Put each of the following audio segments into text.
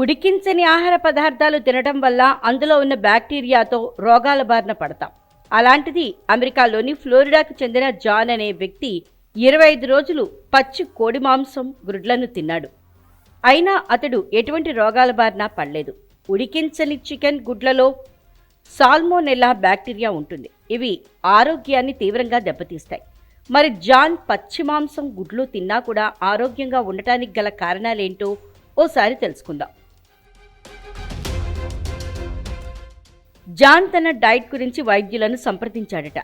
ఉడికించని ఆహార పదార్థాలు తినడం వల్ల అందులో ఉన్న బ్యాక్టీరియాతో రోగాల బారిన పడతాం. అలాంటిది అమెరికాలోని ఫ్లోరిడాకు చెందిన జాన్ అనే వ్యక్తి ఇరవై ఐదు రోజులు పచ్చి కోడి మాంసం గుడ్లను తిన్నాడు. అయినా అతడు ఎటువంటి రోగాల బారిన పడలేదు. ఉడికించని చికెన్ గుడ్లలో సాల్మోనెల్లా బ్యాక్టీరియా ఉంటుంది. ఇవి ఆరోగ్యాన్ని తీవ్రంగా దెబ్బతీస్తాయి. మరి జాన్ పచ్చి మాంసం గుడ్లు తిన్నా కూడా ఆరోగ్యంగా ఉండటానికి గల కారణాలేంటో ఓసారి తెలుసుకుందాం. జాన్ తన డైట్ గురించి వైద్యులను సంప్రదించాడట.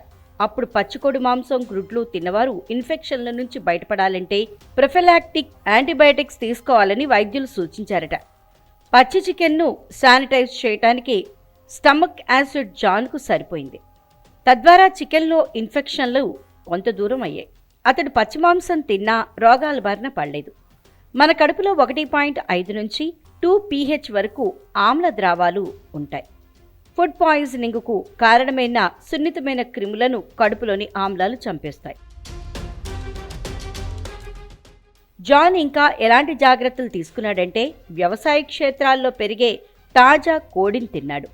అప్పుడు పచ్చికోడి మాంసం గుడ్లు తిన్నవారు ఇన్ఫెక్షన్ల నుంచి బయటపడాలంటే ప్రొఫెలాక్టిక్ యాంటీబయాటిక్స్ తీసుకోవాలని వైద్యులు సూచించారట. పచ్చి చికెన్ను శానిటైజ్ చేయటానికి స్టమక్ యాసిడ్ జాన్కు సరిపోయింది. తద్వారా చికెన్లో ఇన్ఫెక్షన్లు కొంత దూరం అయ్యాయి. అతడు పచ్చి మాంసం తిన్నా రోగాల బారిన పడలేదు. మన కడుపులో ఒకటి పాయింట్ ఐదు నుంచి టూ పీహెచ్ వరకు ఆమ్ల ద్రావాలు ఉంటాయి. ఫుడ్ పాయిజనింగ్కు కారణమైన సున్నితమైన క్రిములను కడుపులోని ఆమ్లాలు చంపేస్తాయి. జాన్ ఇంకా ఎలాంటి జాగ్రత్తలు తీసుకున్నాడంటే వ్యవసాయ క్షేత్రాల్లో పెరిగే తాజా కోడిని తిన్నాడు.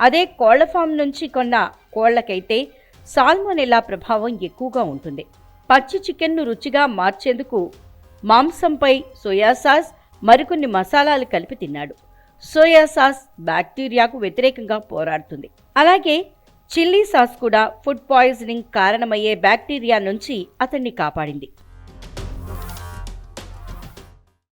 అదే కోళ్ళ ఫామ్ నుంచి కొన్న కోళ్ళకైతే సాల్మోనెల్లా ప్రభావం ఎక్కువగా ఉంటుంది. పచ్చి చికెన్ను రుచిగా మార్చేందుకు మాంసంపై సోయా సాస్ మరికొన్ని మసాలాలు కలిపి తిన్నాడు. సోయా సాస్ బ్యాక్టీరియాకు వ్యతిరేకంగా పోరాడుతుంది. అలాగే చిల్లీ సాస్ కూడా ఫుడ్ పాయిజనింగ్ కారణమయ్యే బ్యాక్టీరియా నుంచి అతన్ని కాపాడింది.